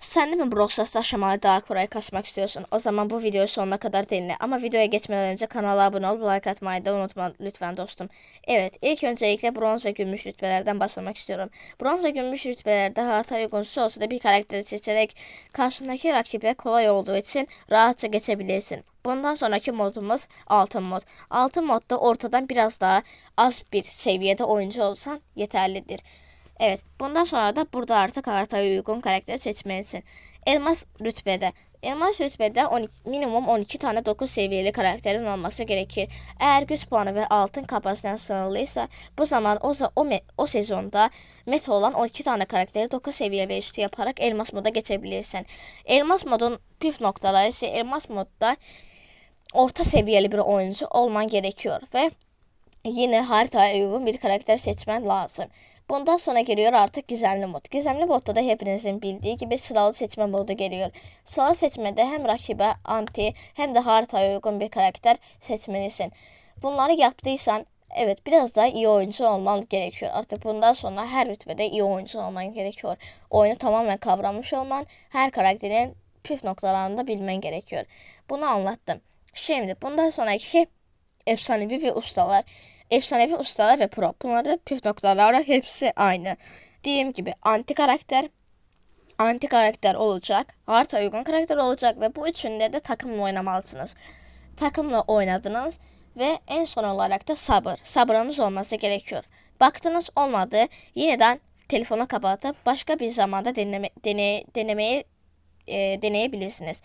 Sen de mi Broxas aşamalı daha kolay kasmak istiyorsun? O zaman bu videoyu sonuna kadar dinle. Ama videoya geçmeden önce kanala abone olup like atmayı da unutma lütfen dostum. Evet ilk öncelikle bronz ve gümüş rütbelerden başlamak istiyorum. Bronz ve gümüş rütbelerde harita uygunsuz olsa da bir karakteri seçerek karşındaki rakibe kolay olduğu için rahatça geçebilirsin. Bundan sonraki modumuz altın mod. Altın modda ortadan biraz daha az bir seviyede oyuncu olsan yeterlidir. Evet, bundan sonra da burada artık haritaya uygun karakteri seçmelisin. Elmas rütbede. Elmas rütbede 12, minimum 12 tane 9 seviyeli karakterin olması gerekir. Eğer güç puanı ve altın kapasiten sınırlıysa bu zaman o, o, o sezonda meta olan 12 tane karakteri 9 seviye ve üstü yaparak elmas moda geçebilirsin. Elmas modun püf noktaları ise elmas modda orta seviyeli bir oyuncu olman gerekiyor ve yine haritaya uygun bir karakter seçmen lazım. Bundan sonra geliyor artık gizemli mod. Gizemli modda da hepinizin bildiği gibi sıralı seçme modu geliyor. Sıralı seçmede hem rakibe anti hem de haritaya uygun bir karakter seçmelisin. Bunları yaptıysan evet biraz daha iyi oyuncu olman gerekiyor. Artık bundan sonra her rütbede iyi oyuncu olman gerekiyor. Oyunu tamamen kavramış olman, her karakterin püf noktalarını da bilmen gerekiyor. Bunu anlattım. Şimdi bundan sonraki şey efsanevi ve ustalar. Efsanevi ustalar ve pro. Bunlarda püf noktaları hepsi aynı. Dediğim gibi anti karakter, anti karakter olacak, harita uygun karakter olacak ve bu üçünde de takımla oynamalısınız. Takımla oynadınız ve en son olarak da sabır. Sabrınız olması gerekiyor. Baktınız olmadı, yeniden telefonu kapatıp başka bir zamanda deneme, dene, denemeyi e, deneyebilirsiniz.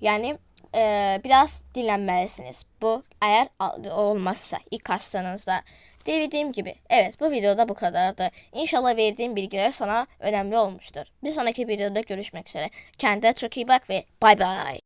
Yani e, biraz dinlenmelisiniz. Bu eğer olmazsa ilk hastanızda. Dediğim gibi evet bu videoda bu kadardı. İnşallah verdiğim bilgiler sana önemli olmuştur. Bir sonraki videoda görüşmek üzere. Kendine çok iyi bak ve bay bay.